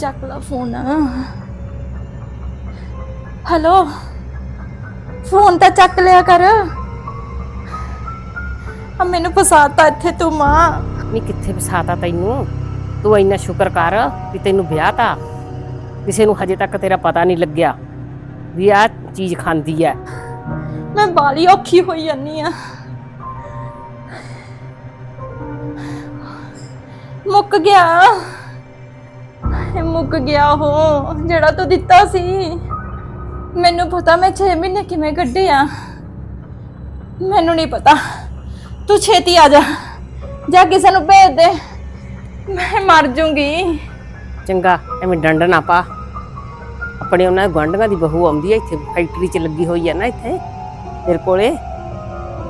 ਚੱਕ ਲਾ phone. Hello phone ਤਾਂ ਚੱਕ ਲਿਆ ਕਰ। ਆ ਮੈਨੂੰ ਫਸਾਤਾ ਇੱਥੇ ਤੂੰ ਮਾਂ। ਨਹੀਂ ਕਿੱਥੇ ਫਸਾਤਾ ਤੈਨੂੰ? ਤੂੰ ਇੰਨਾ ਸ਼ੁਕਰ ਕਰ ਵੀ ਤੈਨੂੰ ਵਿਆਹ ਤਾ। ਕਿਸੇ ਨੂੰ ਹਜੇ ਤੱਕ ਤੇਰਾ ਪਤਾ ਨਹੀਂ ਲੱਗਿਆ ਵੀ ਆ ਚੀਜ਼ ਖਾਂਦੀ ਐ। ਮੈਂ ਬਾਲੀ ਔਖੀ ਹੋਈ ਜਾਨੀ ਆ। ਮੁੱਕ ਗਿਆ। ਮੁੱਕ ਗਿਆ ਉਹ ਜਿਹੜਾ ਤੂੰ ਦਿੱਤਾ ਸੀ। ਮੈਨੂੰ ਪਤਾ ਮੈਂ 6 ਮਹੀਨੇ ਕਿਵੇਂ ਕੱਢੇ ਆ ਮੈਨੂੰ ਨਹੀਂ ਪਤਾ। ਤੂੰ ਛੇਤੀ ਆ ਜਾ। ਜਾਂ ਕਿਸੇ ਨੂੰ ਭੇਜ ਦੇ। ਮੈਂ ਮਰ ਜੂੰਗੀ। ਚੰਗਾ ਐਵੇਂ ਡੰਡ ਨਾ ਪਾ। ਆਪਣੇ ਉਹਨਾਂ ਦੇ ਗੁਆਂਢੀਆਂ ਦੀ ਬਹੂ ਆਉਂਦੀ ਐ ਇੱਥੇ ਫੈਕਟਰੀ 'ਚ ਲੱਗੀ ਹੋਈ ਐ ਨਾ ਇੱਥੇ ਤੇਰੇ ਕੋਲੇ।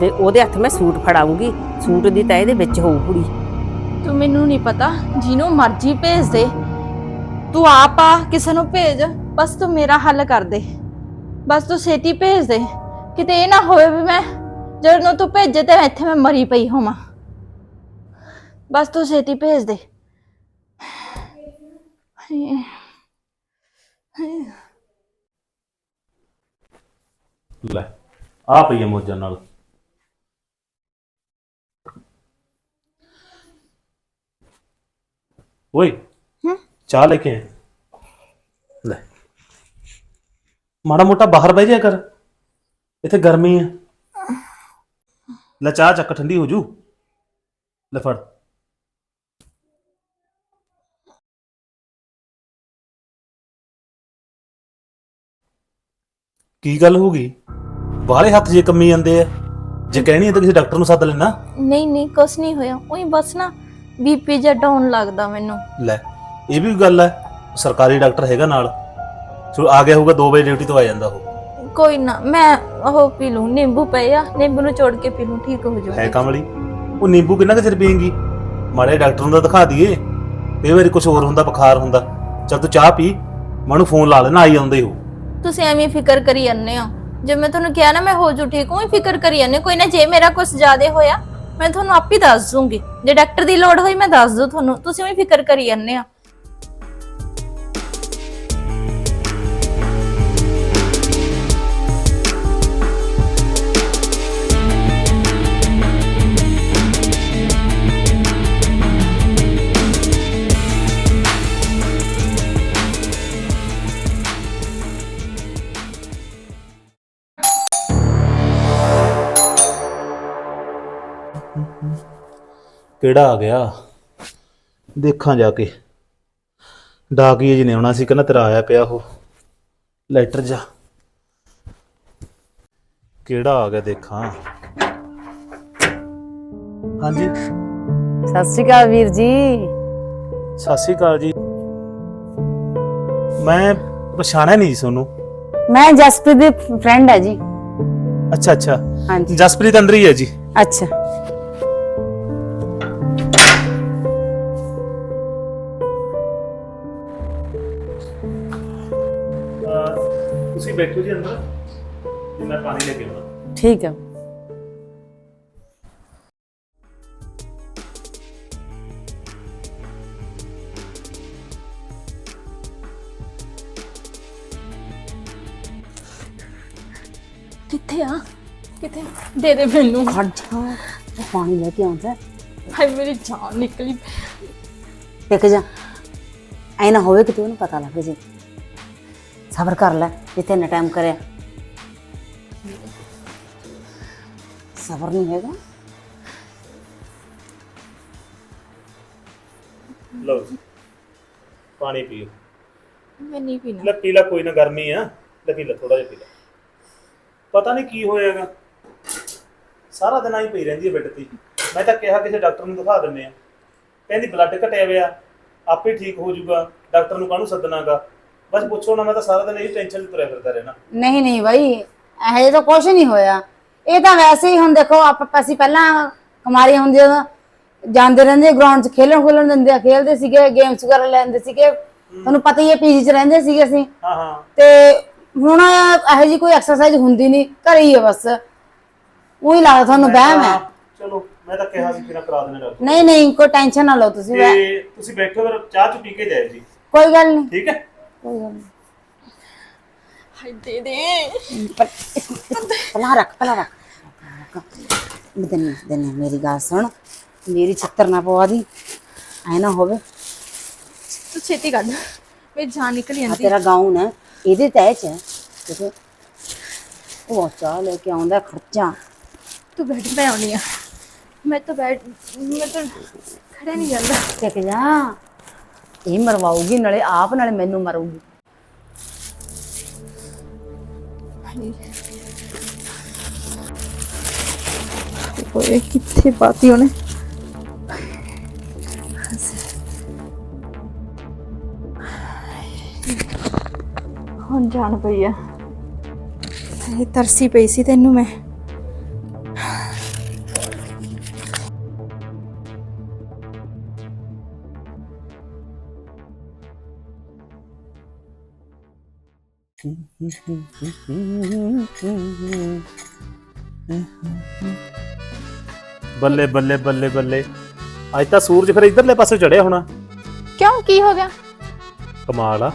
ਤੇ ਉਹਦੇ ਹੱਥ ਮੈਂ ਸੂਟ ਫੜਾਉਂਗੀ। ਸੂਟ ਦੀ ਤਾਂ ਇਹਦੇ ਵਿੱਚ ਹੋਊ ਕੁੜੀ। ਤੂੰ ਮੈਨੂੰ ਨਹੀਂ ਪਤਾ। ਜਿਹਨੂੰ ਮਰਜ਼ੀ ਭੇਜ ਦੇ। ਤੂੰ ਆਪ ਆ, ਕਿਸੇ ਨੂੰ ਭੇਜ, ਬਸ ਤੂੰ ਮੇਰਾ ਹੱਲ ਕਰ ਦੇ। ਬਸ ਤੂੰ ਛੇਤੀ ਭੇਜ ਦੇ। ਕਿਤੇ ਇਹ ਨਾ ਹੋਵੇ ਵੀ ਮੈਂ ਜਦੋਂ ਤੂੰ ਭੇਜੇ ਤੇ ਇੱਥੇ ਮੈਂ ਮਰੀ ਪਈ ਹੋਵਾਂ। ਬਸ ਤੂੰ ਛੇਤੀ ਭੇਜ ਦੇ। ਲੈ, ਆ ਪਈ ਆ ਮੋਜਾਂ ਨਾਲ। ਓਏ ਚਾਹ ਲੈ ਕੇ ਆਇਆ। ਲੈ। ਮਾੜਾ ਮੋਟਾ ਬਾਹਰ ਬਹਿ ਜਾ ਕਰ। ਇੱਥੇ ਗਰਮੀ ਆ। ਲੈ ਚਾਹ ਚੱਕ ਠੰਡੀ ਹੋ ਜੂ। ਲੈ ਫੜ। ਕੀ ਗੱਲ ਹੋ ਗਈ? ਬਾਹਲੇ ਹੱਥ ਜੇ ਕੰਮੀ ਜਾਂਦੇ ਆ। ਜੇ ਕਹਿਣੀ ਹੈ ਤਾਂ ਕਿਸੇ ਡਾਕਟਰ ਨੂੰ ਸੱਦ ਲੈਣਾ। ਨਹੀਂ ਨਹੀਂ ਕੁਛ ਨਹੀਂ ਹੋਇਆ। ਉਹੀ ਬਸ ਨਾ ਬੀਪੀ ਜਿਹਾ ਡਾਊਨ ਲੱਗਦਾ ਮੈਨੂੰ। ਲੈ। ਇਹ ਵੀ ਗੱਲ ਹੈ ਸਰਕਾਰੀ ਡਾਕਟਰ ਹੈਗਾ ਨਾਲ। ਸੋ ਆ ਗਿਆ ਹੋਊਗਾ 2 ਵਜੇ ਡਿਊਟੀ ਤੋਂ ਆ ਜਾਂਦਾ ਉਹ। ਕੋਈ ਨਾ ਮੈਂ ਉਹ ਪੀ ਲੂੰ ਨਿੰਬੂ ਪਏ ਆ ਨਿੰਬੂ ਨੂੰ ਚੋੜ ਕੇ ਪੀ ਲੂੰ ਠੀਕ ਹੋ ਹੈ ਜਾਊਗਾ ਕਮਲੀ ਉਹ ਨਿੰਬੂ ਕਿੰਨਾ ਕੁ ਚਿਰ ਪੀਏਂਗੀ? ਮਾੜੇ ਡਾਕਟਰ ਨੂੰ ਤਾਂ ਦਿਖਾ ਦਈਏ। ਕਈ ਵਾਰੀ ਕੁਝ ਹੋਰ ਹੁੰਦਾ ਬੁਖਾਰ ਹੁੰਦਾ। ਚੱਲ ਤੂੰ ਚਾਹ ਪੀ ਮੈਨੂੰ ਫੋਨ ਲਾ ਲੈਣਾ ਆਈ ਆਉਂਦੇ ਹੋ ਤੁਸੀਂ ਐਵੇਂ ਫਿਕਰ ਕਰੀ ਜਾਂਦੇ ਹੋ। ਜੇ ਮੈਂ ਤੁਹਾਨੂੰ ਕਿਹਾ ਨਾ ਮੈਂ ਹੋ ਜੂ ਠੀਕ ਹੂੰ ਫਿਕਰ ਕਰੀ ਜਾਂਦੇ ਹੋ। ਕੋਈ ਨਾ ਜੇ ਮੇਰਾ ਕੁਝ ਜ਼ਿਆਦਾ ਹੋਇਆ ਮੈਂ ਤੁਹਾਨੂੰ ਆਪ ਹੀ ਦੱਸ ਦੂੰਗੀ। ਜੇ ਡਾਕਟਰ ਦੀ ਲੋੜ ਹੋਈ ਮੈਂ ਦੱਸ ਦੂ ਤੁਹਾਨੂੰ। ਤੁਸੀਂ ਵੀ ਫਿਕਰ ਕਰੀ ਜਾਂਦੇ ਹੋ। ਕਿਹੜਾ ਆ ਗਿਆ? ਦੇਖਾਂ ਜਾ ਕੇ। ਡਾਕੀਏ ਜੀ ਨੇ ਆਉਣਾ ਸੀ ਕਹਿੰਦਾ ਤੇਰਾ ਆਇਆ ਪਿਆ ਉਹ। ਲੈਟਰ ਜਾ। ਕਿਹੜਾ ਆ ਗਿਆ ਦੇਖਾਂ। ਹਾਂਜੀ। ਸਤਿ ਸ਼੍ਰੀ ਅਕਾਲ ਵੀਰ ਜੀ। ਸਤਿ ਸ਼੍ਰੀ ਅਕਾਲ ਜੀ। ਮੈਂ ਪਛਾਣਿਆ ਨਹੀਂ ਜੀ ਤੁਹਾਨੂੰ। ਮੈਂ ਜਸਪ੍ਰੀਤ ਦੀ ਫਰੈਂਡ ਹੈ ਜੀ। ਅੱਛਾ ਅੱਛਾ। ਹਾਂਜੀ। ਜਸਪ੍ਰੀਤ ਅੰਦਰ ਹੀ ਹੈ ਜੀ। ਅੱਛਾ। ਤੁਸੀਂ ਬੈਠੋ ਜੀ ਅੰਦਰ ਤੇ ਮੈਂ ਪਾਣੀ ਲੈ ਕੇ ਆਉਣਾ ਠੀਕ ਹੈ। ਕਿੱਥੇ ਆ? ਕਿੱਥੇ? ਦੇ ਦੇ ਮੈਨੂੰ। ਖੜ ਜਾ ਉਹ ਪਾਣੀ ਲੈ ਕੇ ਆਉਂਦਾ। ਹਾਏ ਮੇਰੀ ਜਾਨ ਨਿਕਲੀ। ਟਿਕ ਜਾ ਐ ਨਾ ਹੋਵੇ ਕਿ ਤੈਨੂੰ ਪਤਾ ਲੱਗ ਜੇ। ਸਬਰ ਕਰ ਲੈ ਜਿੱਥੇ ਨਾ ਟਾਈਮ ਕਰਿਆ। ਸਬਰ ਨਹੀਂ ਹੈਗਾ। ਲਓ ਜੀ ਪਾਣੀ ਪੀਓ। ਮੈਂ ਨਹੀਂ ਪੀਣਾ। ਲੈ ਪੀ ਲੈ ਕੋਈ ਨਾ ਗਰਮੀ ਆ। ਲੈ ਪੀ ਲੈ ਥੋੜਾ ਜਿਹਾ ਪੀ ਲੈ। ਪਤਾ ਨਹੀਂ ਕੀ ਹੋਇਆਗਾ ਸਾਰਾ ਦਿਨ ਆਈ ਪਈ ਰਹਿੰਦੀ ਹੈ ਬੈੱਡ ਤੇ। ਮੈਂ ਤਾਂ ਕਿਹਾ ਕਿਸੇ ਡਾਕਟਰ ਨੂੰ ਦਿਖਾ ਦਿੰਨੇ ਆ ਕਹਿੰਦੀ ਬਲੱਡ ਘਟਿਆ ਹੋਇਆ ਆਪੇ ਠੀਕ ਹੋ ਜਾਊਗਾ। ਡਾਕਟਰ ਨੂੰ ਕਾਹਨੂੰ ਸੱਦਣਾਗਾ? ਬਸ ਪੁੱਛੋ ਨਾ ਮੈਂ ਤਾਂ ਸਾਰਾ ਦਿਨ ਇਹ ਟੈਨਸ਼ਨ ਤੁਰਿਆ ਫਿਰਦਾ ਰਹਿਣਾ। ਨਹੀਂ ਨਹੀਂ ਬਾਈ ਇਹ ਤਾਂ ਕੁਝ ਨਹੀਂ ਹੋਇਆ। ਇਹ ਤਾਂ ਵੈਸੇ ਹੀ ਹੁਣ ਦੇਖੋ ਆਪ ਅਸੀਂ ਪਹਿਲਾਂ ਕੁਮਾਰੀ ਹੁੰਦੇ ਉਦੋਂ ਜਾਂਦੇ ਰਹਿੰਦੇ ਗਰਾਊਂਡ 'ਚ ਖੇਲਣ ਖੁੱਲਣ ਦਿੰਦੇ ਆ ਖੇਲਦੇ ਸੀਗੇ ਗੇਮਸ ਵਗੈਰਾ ਲੈਂਦੇ ਸੀਗੇ। ਤੁਹਾਨੂੰ ਪਤਾ ਹੀ ਹੈ ਪੀਜੀ 'ਚ ਰਹਿੰਦੇ ਸੀਗੇ ਅਸੀਂ। ਹਾਂ ਹਾਂ। ਤੇ ਹੁਣ ਇਹੋ ਜੀ ਕੋਈ ਐਕਸਰਸਾਈਜ਼ ਹੁੰਦੀ ਨਹੀਂ ਘਰੇ ਹੀ ਹੈ ਬਸ। ਉਹੀ ਲੱਗਦਾ ਤੁਹਾਨੂੰ ਵਹਿਮ ਹੈ। ਚਲੋ ਮੈਂ ਤਾਂ ਕਿਹਾ ਸੀ ਕਿ ਨਾ ਕਰਾ ਦੇਣਾ ਡਾਕਟਰ ਨਹੀਂ ਨਹੀਂ ਕੋਈ ਟੈਨਸ਼ਨ ਨਾ ਲਓ ਤੁਸੀਂ ਤੇ ਤੁਸੀਂ ਬੈਠੋ ਫਿਰ ਚਾਹ ਚ ਪੀ ਕੇ ਜਾਇਓ ਜੀ। ਕੋਈ ਗੱਲ ਨਹੀਂ। ਠੀਕ ਹੈ? ਕੋਈ ਗੱਲ ਨਹੀਂ ਹਾਏ ਦੇ ਦੇ। ਪਲਾ ਰੱਖ ਪਲਾ ਰੱਖ। ਦੰਨੇ ਦੰਨੇ ਮੇਰੀ ਗੱਲ ਸੁਣ। ਮੇਰੀ ਛੱਤਰ ਨਾ ਪਵਾ ਦੀ ਐ ਨਾ ਹੋਵੇ। ਤੂੰ ਛੇਤੀ ਕਰ ਮੇਰੀ ਜਾਨ ਨਿਕਲ ਆ ਜਾਂਦੀ। ਤੇਰਾ ਗਾਊਨ ਹੈ ਇਹਦੇ ਤਹਿ ਚ ਹੈ। ਦੇਖੋ ਉਹ ਚਾਹ ਲੈ ਕੇ ਆਉਂਦਾ ਖਰਚਾ। ਤੂੰ ਬੈਠ ਮੈਂ ਆਉਣੀ ਆ। ਮੈਂ ਤਾਂ ਬੈਠ ਮੈਂ ਤਾਂ ਖੜਾ ਨਹੀਂ ਜਾਂਦਾ। ਟਿਕ ਜਾ। ਇਹ ਮਰਵਾਉਗੀ ਨਾਲੇ ਆਪ ਨਾਲੇ ਮੈਨੂੰ ਮਰੂਗੀ। ਓਏ, ਕਿੱਥੇ ਪਾਤੀ ਉਹਨੇ? ਹੁਣ ਜਾਣ ਪਈ ਆ। ਇਹ ਤਰਸੀ ਪਈ ਸੀ ਤੈਨੂੰ ਮੈਂ। ਬੱਲੇ ਬੱਲੇ ਬੱਲੇ ਬੱਲੇ। ਅੱਜ ਤਾਂ ਸੂਰਜ ਫਿਰ ਇਧਰਲੇ ਪਾਸੇ ਚੜਿਆ ਹੋਣਾ। ਕਿਉਂ? ਕੀ ਹੋ ਗਿਆ? ਕਮਾਲ ਆ।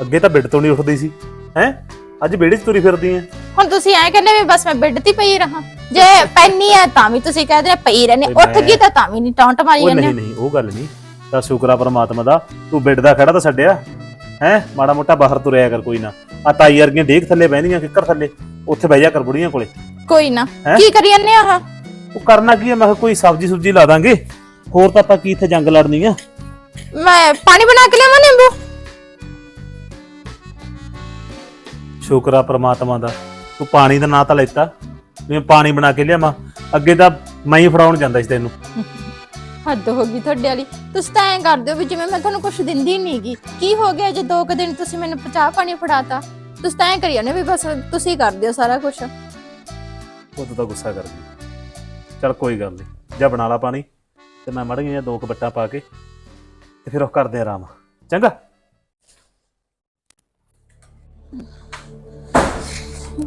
ਅੱਗੇ ਤਾਂ ਬਿੱਡ ਤੋਂ ਨਹੀਂ ਉੱਠਦੀ ਸੀ। ਹੈ? ਅੱਜ 'ਚ ਤੁਰੀ ਫਿਰਦੀ ਐ। ਹੁਣ ਤੁਸੀਂ ਐ ਕਹਿੰਦੇ ਵੀ ਬਸ ਮੈਂ ਬੈੱਡ ਤੇ ਪਈ ਰਹਾ। ਜੇ ਪੈਣੀ ਆ ਤਾਂ ਵੀ ਤੁਸੀਂ ਕਹਦੇ ਪਈ ਰਹਿੰਦੇ ਤੇ ਉੱਠ ਗਈ ਤਾਂ ਤਾਂ ਵੀ ਨਹੀਂ ਟੌਂਟ ਮਾਰੀ ਜਾਂਦੇ ਨਹੀਂ ਨਹੀਂ ਉਹ ਗੱਲ ਨਹੀਂ। ਤਾਂ ਸ਼ੁਕਰ ਪਰਮਾਤਮਾ ਦਾ। ਤੂੰ ਬਿੱਡ ਦਾ ਖੜਾ ਤਾਂ ਛੱਡਿਆ। ਹੈ? ਮਾੜਾ ਮੋਟਾ ਬਾਹਰ ਤੁਰਿਆ ਕਰ ਕੋਈ ਨਾ। ਆ ਤਾਈ ਵਰਗੀਆਂ ਦੇਖ ਥੱਲੇ ਬਹਿੰਦੀਆਂ ਕਿੱਕਰ ਥੱਲੇ। ਉੱਥੇ ਬਹਿ ਜਾ ਕਰ ਬੁੜੀਆਂ ਕੋਲੇ। ਕੋਈ ਨਾ। ਹੈਂ? ਕੀ ਕਰੀ ਜਾਂਦੇ ਆ ਉਹ ਕਰਨਾ ਕੀ ਹੈ ਮੈਂ ਕਿਹਾ ਕੋਈ ਸਬਜ਼ੀ ਸੁਬਜੀ ਲਾ ਦਾਂਗੇ। ਹੋਰ ਤਾਂ ਆਪਾਂ ਕੀ ਇੱਥੇ ਜੰਗ ਲੜਨੀ ਆ? ਮੈਂ ਪਾਣੀ ਬਣਾ ਕੇ ਲਿਆਵਾਂ ਨਿੰਬੂ? ਸ਼ੁਕਰ ਆ ਪ੍ਰਮਾਤਮਾ ਦਾ। ਤੂੰ ਪਾਣੀ ਦਾ ਨਾਂ ਤਾਂ ਲੈਤਾ। ਮੈਂ ਪਾਣੀ ਬਣਾ ਕੇ ਲਿਆਵਾਂ। ਅੱਗੇ ਤਾਂ ਮੈਂ ਹੀ ਫੜਾਉਣ ਜਾਂਦਾ ਸੀ ਤੈਨੂੰ। ਹੱਦ ਹੋ ਗਈ ਤੁਹਾਡੇ ਵਾਲੀ। ਤੁਸੀਂ ਤਾਂ ਐਂ ਕਰਦੇ ਹੋ ਵੀ ਜਿਵੇਂ ਮੈਂ ਤੁਹਾਨੂੰ ਕੁਝ ਦਿੰਦੀ ਨਹੀਂਗੀ ਕੀ ਹੋ ਗਿਆ ਜੇ ਦੋ ਕੁ ਦਿਨ ਤੁਸੀਂ ਮੈਨੂੰ ਚਾਹ ਪਾਣੀ ਫੜਾਤਾ? ਤੁਸੀਂ ਤਾਂ ਐਂ ਕਰੀ ਜਾਂਦੇ ਹੋ ਵੀ ਬਸ ਤੁਸੀਂ ਕਰਦੇ ਹੋ ਸਾਰਾ ਕੁਝ ਉਦੋਂ ਤਾਂ ਗੁੱਸਾ ਕਰ ਗਈ। ਚਲ ਕੋਈ ਗੱਲ ਨਹੀਂ ਜਾ ਬਣਾ ਲਾ ਪਾਣੀ ਤੇ ਮੈਂ ਮੜ ਗਈਆਂ ਦੋ ਕੁ ਬੱਟਾਂ ਪਾ ਕੇ ਤੇ ਫਿਰ ਉਹ ਕਰਦੇ ਆਰਾਮ। ਚੰਗਾ। ਉਹ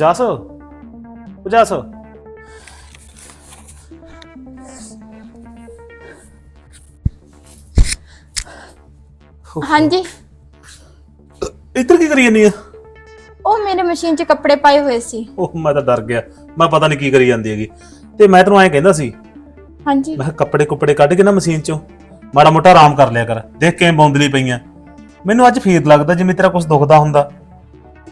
ਜਾਸ ਉਹ ਜਾਸ ਹਾਂਜੀ। ਇੱਧਰ ਕੀ ਕਰੀ ਜਾਂਦੀ ਆ? ਉਹ ਮੇਰੇ ਮਸ਼ੀਨ 'ਚ ਕੱਪੜੇ ਪਾਏ ਹੋਏ ਸੀ। ਉਹ ਮੈਂ ਤਾਂ ਡਰ ਗਿਆ। ਮੈਂ ਪਤਾ ਨਹੀਂ ਕੀ ਕਰੀ ਜਾਂਦੀ ਹੈਗੀ। ਤੇ ਮੈਂ ਤੈਨੂੰ ਐਂ ਕਹਿੰਦਾ ਸੀ ਹਾਂਜੀ। ਮੈਂ ਕਿਹਾ ਕੱਪੜੇ ਕੁੱਪੜੇ ਕੱਢ ਕੇ ਨਾ ਮਸ਼ੀਨ ਚੋਂ ਮਾੜਾ ਮੋਟਾ ਆਰਾਮ ਕਰ ਲਿਆ ਕਰ। ਦੇਖ ਕਿਵੇਂ ਬੌਂਦਲੀ ਪਈਆਂ। ਮੈਨੂੰ ਅੱਜ ਫੀਰ ਲੱਗਦਾ ਜਿਵੇਂ ਤੇਰਾ ਕੁਝ ਦੁਖਦਾ ਹੁੰਦਾ।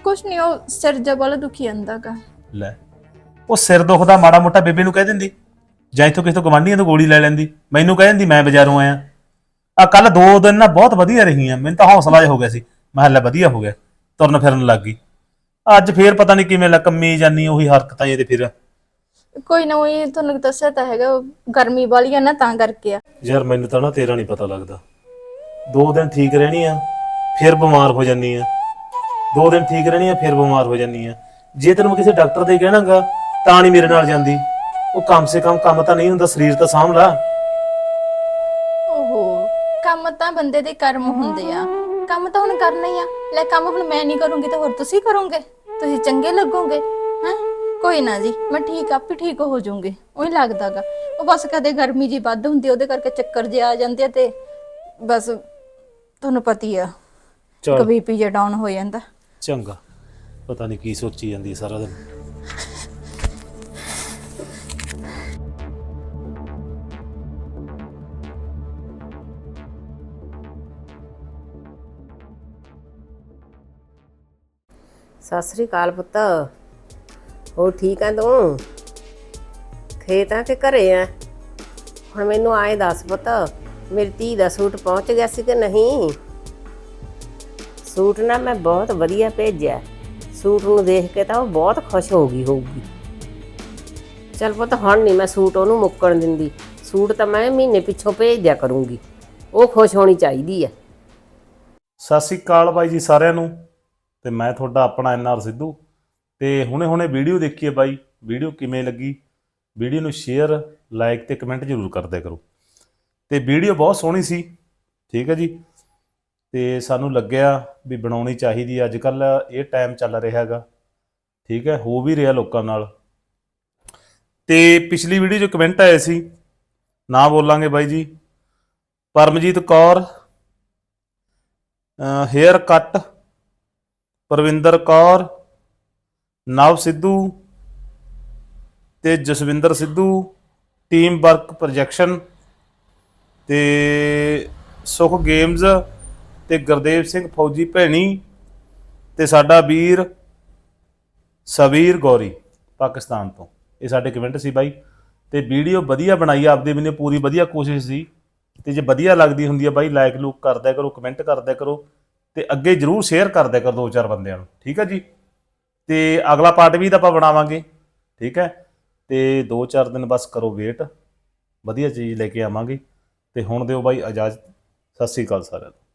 ਕੁਛ ਨਹੀਂ ਉਹ ਸਿਰ ਜਿਹਾ ਵਾਲਾ ਦੁਖੀ ਜਾਂਦਾਗਾ ਲੈ ਉਹ ਸਿਰ ਦੁਖਦਾ ਮਾੜਾ ਮੋਟਾ ਬੇਬੇ ਨੂੰ ਕਹਿ ਦਿੰਦੀ ਜਾਂ ਇੱਥੋਂ ਕਿਸੇ ਤੋਂ ਗਵਾਂਢੀਆਂ ਤੋਂ ਗੋਲੀ ਲੈ ਲੈਂਦੀ ਮੈਨੂੰ ਕਹਿ ਦਿੰਦੀ ਮੈਂ ਬਾਜ਼ਾਰੋਂ ਆਇਆ। ਆ ਕੱਲ ਦੋ ਦਿਨ ਨਾ ਬਹੁਤ ਵਧੀਆ ਰਹੀਆਂ ਮੈਨੂੰ ਤਾਂ ਹੌਸਲਾ ਜਿਹਾ ਹੋ ਗਿਆ ਸੀ ਮੈਂ ਕਿਹਾ ਲੈ ਵਧੀਆ ਹੋ ਗਿਆ ਤੁਰਨ ਫਿਰਨ ਲੱਗ ਗਈ। ਅੱਜ ਫੇਰ ਪਤਾ ਨਹੀਂ ਕਿਵੇਂ ਲਕਮੀ ਜਾਨੀ ਉਹੀ ਹਰਕਤਾਂ ਇਹਦੇ ਫਿਰ। ਕੋਈ ਨਾ ਉਹੀ ਤੁਹਾਨੂੰ ਦੱਸਿਆ ਤਾਂ ਹੈਗਾ ਉਹ ਗਰਮੀ ਵਾਲੀ ਆ ਨਾ ਤਾਂ ਕਰਕੇ ਆ। ਯਾਰ ਮੈਨੂੰ ਤਾਂ ਨਾ ਤੇਰਾ ਨਹੀਂ ਪਤਾ ਲੱਗਦਾ। ਦੋ ਦਿਨ ਠੀਕ ਰਹਿਣੀ ਆ ਫਿਰ ਬਿਮਾਰ ਹੋ ਜਾਨੀ ਆ। ਦੋ ਦਿਨ ਠੀਕ ਰਹਿਣੀ ਆ ਫਿਰ ਬਿਮਾਰ ਹੋ ਜਾਨੀ ਆ। ਜੇ ਤੈਨੂੰ ਮੈਂ ਕਿਸੇ ਡਾਕਟਰ ਦੇ ਕਹਿਣਾਗਾ ਤਾਂ ਨਹੀਂ ਮੇਰੇ ਨਾਲ ਜਾਂਦੀ। ਉਹ ਕਮ ਸੇ ਕਮ ਕੰਮ ਤਾਂ ਨਹੀਂ ਹੁੰਦਾ ਸਰੀਰ ਤਾਂ ਸਾਂਭ ਲਾ। ਓਹੋ ਕੰਮ ਤਾਂ ਬੰਦੇ ਦੇ ਕਰਮ ਹੁੰਦੇ ਆ। ਕੰਮ ਤਾਂ ਹੁਣ ਕਰਨਾ ਹੀ ਆ। ਲੈ ਕੰਮ ਹੁਣ ਮੈਂ ਨਹੀਂ ਕਰੂੰਗੀ ਤਾਂ ਹੋਰ ਤੁਸੀਂ ਕਰੋਗੇ? ਤੁਸੀਂ ਚੰਗੇ ਲੱਗੋਗੇ ਹੈ? ਕੋਈ ਨਾ ਜੀ ਮੈਂ ਠੀਕ ਆਪੇ ਠੀਕ ਹੋ ਜਾਊਂਗੀ। ਉਹੀ ਲੱਗਦਾਗਾ। ਉਹ ਬਸ ਕਦੇ ਗਰਮੀ ਜੀ ਵੱਧ ਹੁੰਦੀ ਆ, ਉਹਦੇ ਕਰਕੇ ਚੱਕਰ ਜੇ ਆ ਜਾਂਦੇ ਆ ਤੇ ਬਸ ਤੁਹਾਨੂੰ ਪਤੀ ਆ। ਚਲ। ਬੀਪੀ ਜੇ ਡਾਊਨ ਹੋ ਜਾਂਦਾ। ਚੰਗਾ। ਪਤਾ ਨਹੀਂ ਕੀ ਸੋਚੀ ਜਾਂਦੀ ਹੈ ਸਾਰਾ ਦਿਨ। ਸਤਿ ਸ੍ਰੀ ਅਕਾਲ ਪੁੱਤ। ਹੋਰ ਠੀਕ ਆ ਤੂੰ? ਖੇਤ ਆ ਕਿ ਘਰੇ ਆ? ਹੁਣ ਮੈਨੂੰ ਆਏ ਦੱਸ ਪੁੱਤ, ਮੇਰੀ ਧੀ ਦਾ ਸੂਟ ਪਹੁੰਚ ਗਿਆ ਸੀ ਕਿ ਨਹੀਂ? ਸੂਟ ਨਾ ਮੈਂ ਬਹੁਤ ਵਧੀਆ ਭੇਜਿਆ। ਸੂਟ ਨੂੰ ਦੇਖ ਕੇ ਤਾਂ ਉਹ ਬਹੁਤ ਖੁਸ਼ ਹੋ ਗਈ ਹੋਊਗੀ। ਚਲ ਪੁੱਤ, ਹੁਣ ਨਹੀਂ ਮੈਂ ਸੂਟ ਉਹਨੂੰ ਮੁੱਕਣ ਦਿੰਦੀ। ਸੂਟ ਤਾਂ ਮੈਂ ਮਹੀਨੇ ਪਿੱਛੋਂ ਭੇਜ ਦਿਆ ਕਰੂੰਗੀ। ਉਹ ਖੁਸ਼ ਹੋਣੀ ਚਾਹੀਦੀ ਹੈ ਸਤਿ ਸ੍ਰੀ ਅਕਾਲ ਬਾਈ ਜੀ ਸਾਰਿਆਂ ਨੂੰ। ਤੇ ਮੈਂ ਤੁਹਾਡਾ ਆਪਣਾ ਐਨਆਰ ਸਿੱਧੂ। ਤੇ ਹੁਣੇ-ਹੁਣੇ ਵੀਡੀਓ ਦੇਖੀ ਬਾਈ। ਵੀਡੀਓ ਕਿਵੇਂ ਲੱਗੀ? ਵੀਡੀਓ ਨੂੰ ਸ਼ੇਅਰ, ਲਾਈਕ ਤੇ ਕਮੈਂਟ ਜ਼ਰੂਰ ਕਰਦੇ ਕਰੋ। ਤੇ ਵੀਡੀਓ ਬਹੁਤ ਸੋਹਣੀ ਸੀ। ਠੀਕ ਹੈ ਜੀ। ਤੇ ਸਾਨੂੰ ਲੱਗਿਆ ਵੀ ਬਣਾਉਣੀ ਚਾਹੀਦੀ ਅੱਜ ਕੱਲ ਇਹ ਟਾਈਮ ਚੱਲ ਰਿਹਾ ਹੈਗਾ। ਠੀਕ ਹੈ, ਹੋ ਵੀ ਰਿਹਾ ਲੋਕਾਂ ਨਾਲ। ਤੇ ਪਿਛਲੀ ਵੀਡੀਓ 'ਚ ਕਮੈਂਟ ਆਏ ਸੀ। ਨਾ ਬੋਲਾਂਗੇ ਬਾਈ ਜੀ। ਪਰਮਜੀਤ ਕੌਰ ਹੇਅਰ ਕੱਟ ਪਰਵਿੰਦਰ ਕੌਰ, ਨਵ ਸਿੱਧੂ ਤੇ Jaswinder Sidhu team work projection ਤੇ ਸੁਖ ਗੇਮਜ਼ ਤੇ ਗੁਰਦੇਵ ਸਿੰਘ ਫੌਜੀ ਭੈਣੀ ਤੇ ਸਾਡਾ ਵੀਰ ਸਵੀਰ ਗੌਰੀ ਪਾਕਿਸਤਾਨ ਤੋਂ। ਇਹ ਸਾਡੇ ਕਮੈਂਟ ਸੀ ਬਾਈ। ਤੇ ਵੀਡੀਓ ਵਧੀਆ ਬਣਾਈ ਆ ਆਪਦੇ ਮੈਨੇ ਪੂਰੀ ਵਧੀਆ ਕੋਸ਼ਿਸ਼ ਸੀ। ਤੇ ਜੇ ਵਧੀਆ ਲੱਗਦੀ ਹੁੰਦੀ ਹੈ ਬਾਈ ਲਾਈਕ ਲੂਕ ਕਰਦਿਆ ਕਰੋ ਕਮੈਂਟ ਕਰਦਿਆ ਕਰੋ। ਤੇ ਅੱਗੇ ਜਰੂਰ ਸ਼ੇਅਰ ਕਰਦਿਆ ਕਰੋ ਦੋ ਚਾਰ ਬੰਦਿਆਂ ਨੂੰ। ਠੀਕ ਹੈ ਜੀ? ਤੇ ਅਗਲਾ ਪਾਰਟ ਵੀ ਤਾਂ ਆਪਾਂ ਬਣਾਵਾਂਗੇ। ਠੀਕ ਹੈ? ਤੇ ਦੋ ਚਾਰ ਦਿਨ ਬਸ ਕਰੋ ਵੇਟ ਵਧੀਆ ਚੀਜ਼ ਲੈ ਕੇ ਆਵਾਂਗੇ। ਤੇ ਹੁਣ ਦਿਓ ਬਾਈ ਇਜਾਜ਼ਤ। ਸਤਿ ਸ੍ਰੀ ਅਕਾਲ ਸਾਰਿਆਂ ਨੂੰ।